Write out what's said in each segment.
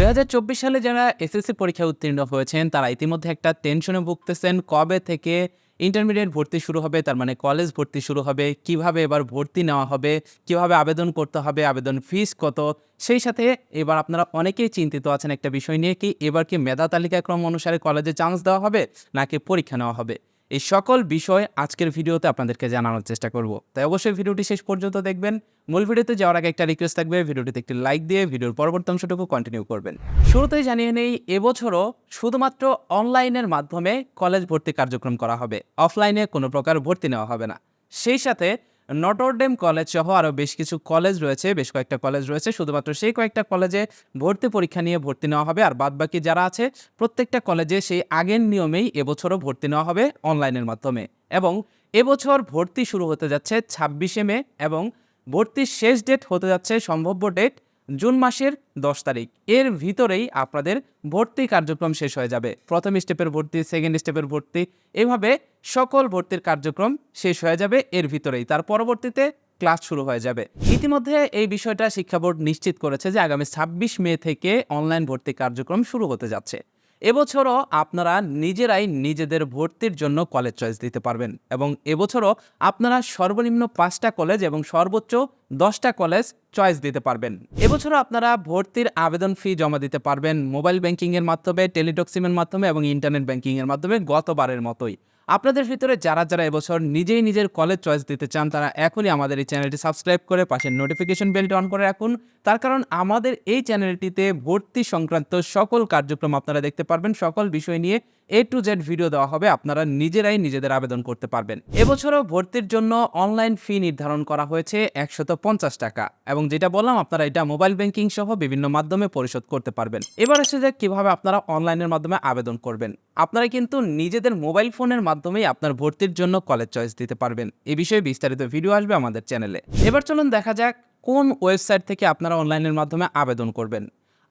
দু হাজার চব্বিশ সালে যারা এসএসসি পরীক্ষা উত্তীর্ণ হয়েছেন, তারা ইতিমধ্যে একটা টেনশনে ভুগতেছেন, কবে থেকে ইন্টারমিডিয়েট ভর্তি শুরু হবে, তার মানে কলেজ ভর্তি শুরু হবে, কীভাবে এবার ভর্তি নেওয়া হবে, কীভাবে আবেদন করতে হবে, আবেদন ফিস কত? সেই সাথে এবার আপনারা অনেকেই চিন্তিত আছেন একটা বিষয় নিয়ে, কি এবার কি মেধা তালিকাক্রম অনুসারে কলেজে চান্স দেওয়া হবে, নাকি পরীক্ষা নেওয়া হবে? এই সকল বিষয় আজকের ভিডিওতে আপনাদেরকে জানানোর চেষ্টা করব। তাই অবশ্যই ভিডিওটি শেষ পর্যন্ত দেখবেন। মূল ভিডিওতে যাওয়ার আগে একটা রিকোয়েস্ট থাকবে, ভিডিওটিতে একটি লাইক দিয়ে ভিডিওর পরবর্তী অংশটুকু কন্টিনিউ করবেন। শুরুতেই জানিয়ে নেই, এবছরও শুধুমাত্র অনলাইনের মাধ্যমে কলেজ ভর্তি কার্যক্রম করা হবে। অফলাইনে কোনো প্রকার ভর্তি নেওয়া হবে না। সেই সাথে নটরডেম কলেজ সহ আরও বেশ কিছু কলেজ রয়েছে, বেশ কয়েকটা কলেজ রয়েছে। শুধুমাত্র সেই কয়েকটা কলেজে ভর্তি পরীক্ষা নিয়ে ভর্তি নেওয়া হবে, আর বাদ বাকি যারা আছে, প্রত্যেকটা কলেজে সেই আগের নিয়মেই এবছরও ভর্তি নেওয়া হবে অনলাইনের মাধ্যমে। এবং এবছর ভর্তি শুরু হতে যাচ্ছে ছাব্বিশে মে, এবং ভর্তির শেষ ডেট হতে যাচ্ছে সম্ভাব্য ডেট জুন মাসের দশ তারিখ। এর ভিতরেই আপনাদের ভর্তি কার্যক্রম শেষ হয়ে যাবে। প্রথম স্টেপের ভর্তি সেকেন্ড স্টেপের ভর্তি, এভাবে সকল ভর্তির কার্যক্রম শেষ হয়ে যাবে এর ভিতরেই। তার পরবর্তীতে ক্লাস শুরু হয়ে যাবে। ইতিমধ্যে এই বিষয়টা শিক্ষা বোর্ড নিশ্চিত করেছে যে আগামী ছাব্বিশ মে থেকে অনলাইন ভর্তি কার্যক্রম শুরু হতে যাচ্ছে। এবছরও আপনারা নিজেরাই নিজেদের ভর্তির জন্য কলেজ চয়েস দিতে পারবেন এবং এবছরও আপনারা সর্বনিম্ন পাঁচটা কলেজ এবং সর্বোচ্চ দশটা কলেজ চয়েস দিতে পারবেন। এবছরও আপনারা ভর্তির আবেদন ফি জমা দিতে পারবেন মোবাইল ব্যাংকিংয়ের মাধ্যমে টেলিটক্সিমের মাধ্যমে এবং ইন্টারনেট ব্যাংকিংয়ের মাধ্যমে গতবারের মতোই। আপনাদের ভিতরে যারা যারা এবছর নিজেই নিজের কলেজ চয়েস দিতে চান, তারা এখনই আমাদের এই চ্যানেলটি সাবস্ক্রাইব করে পাশের নোটিফিকেশন বেলটি অন করে রাখুন। তার কারণ আমাদের এই চ্যানেলটিতে ভর্তি সংক্রান্ত সকল কার্যক্রম আপনারা দেখতে পারবেন। সকল বিষয় নিয়ে এ টু জেড ভিডিও দেওয়া হবে। আপনারা নিজেরাই নিজেদের আবেদন করতে পারবেন। এবছরও ভর্তির জন্য অনলাইন ফি নির্ধারণ করা হয়েছে একশত পঞ্চাশ টাকা এবং যেটা বললাম, আপনারা এটা মোবাইল ব্যাংকিং সহ বিভিন্ন মাধ্যমে পরিশোধ করতে পারবেন। এবার এসে যে কীভাবে আপনারা অনলাইনের মাধ্যমে আবেদন করবেন। আপনারা কিন্তু নিজেদের মোবাইল ফোনের মাধ্যমেই আপনার ভর্তির জন্য কলেজ চয়েস দিতে পারবেন। এ বিষয়ে বিস্তারিত ভিডিও আসবে আমাদের চ্যানেলে এবার চলুন দেখা যাক কোন ওয়েবসাইট থেকে আপনারা অনলাইনের মাধ্যমে আবেদন করবেন।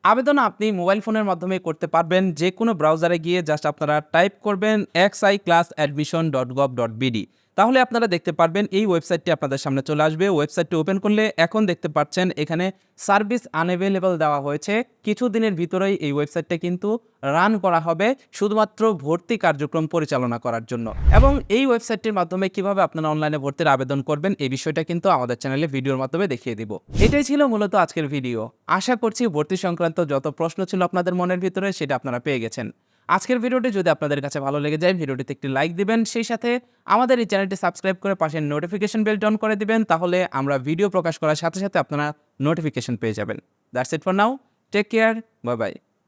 আবেদন আপনি মোবাইল ফোনের মাধ্যমে করতে পারবেন যে কোনো ব্রাউজারে গিয়ে জাস্ট আপনারা টাইপ করবেন X I class admission dot gov dot BD তাহলে আপনারা দেখতে পারবেন এই ওয়েবসাইটটি আপনাদের সামনে চলে আসবে। ওয়েবসাইটটি ওপেন করলে এখন দেখতে পাচ্ছেন এখানে সার্ভিস আনএভেলেবল দেওয়া হয়েছে। কিছু দিনের ভিতরেই এই ওয়েবসাইটটা কিন্তু রান করা হবে শুধুমাত্র ভর্তি কার্যক্রম পরিচালনা করার জন্য। এবং এই ওয়েবসাইটটির মাধ্যমে কীভাবে আপনারা অনলাইনে ভর্তির আবেদন করবেন, এই বিষয়টা কিন্তু আমাদের চ্যানেলে ভিডিওর মাধ্যমে দেখিয়ে দিব। এটাই ছিল মূলত আজকের ভিডিও। আশা করছি ভর্তি সংক্রান্ত যত প্রশ্ন ছিল আপনাদের মনের ভিতরে সেটা আপনারা পেয়ে গেছেন। আজকের ভিডিওটি যদি আপনাদের কাছে ভালো লেগে যায়, ভিডিওটিতে একটি লাইক দিবেন। সেই সাথে আমাদের এই চ্যানেলটি সাবস্ক্রাইব করে পাশে নোটিফিকেশন বেল অন করে দিবেন। তাহলে আমরা ভিডিও প্রকাশ করার সাথে সাথে আপনারা নোটিফিকেশন পেয়ে যাবেন। That's it for now take care bye bye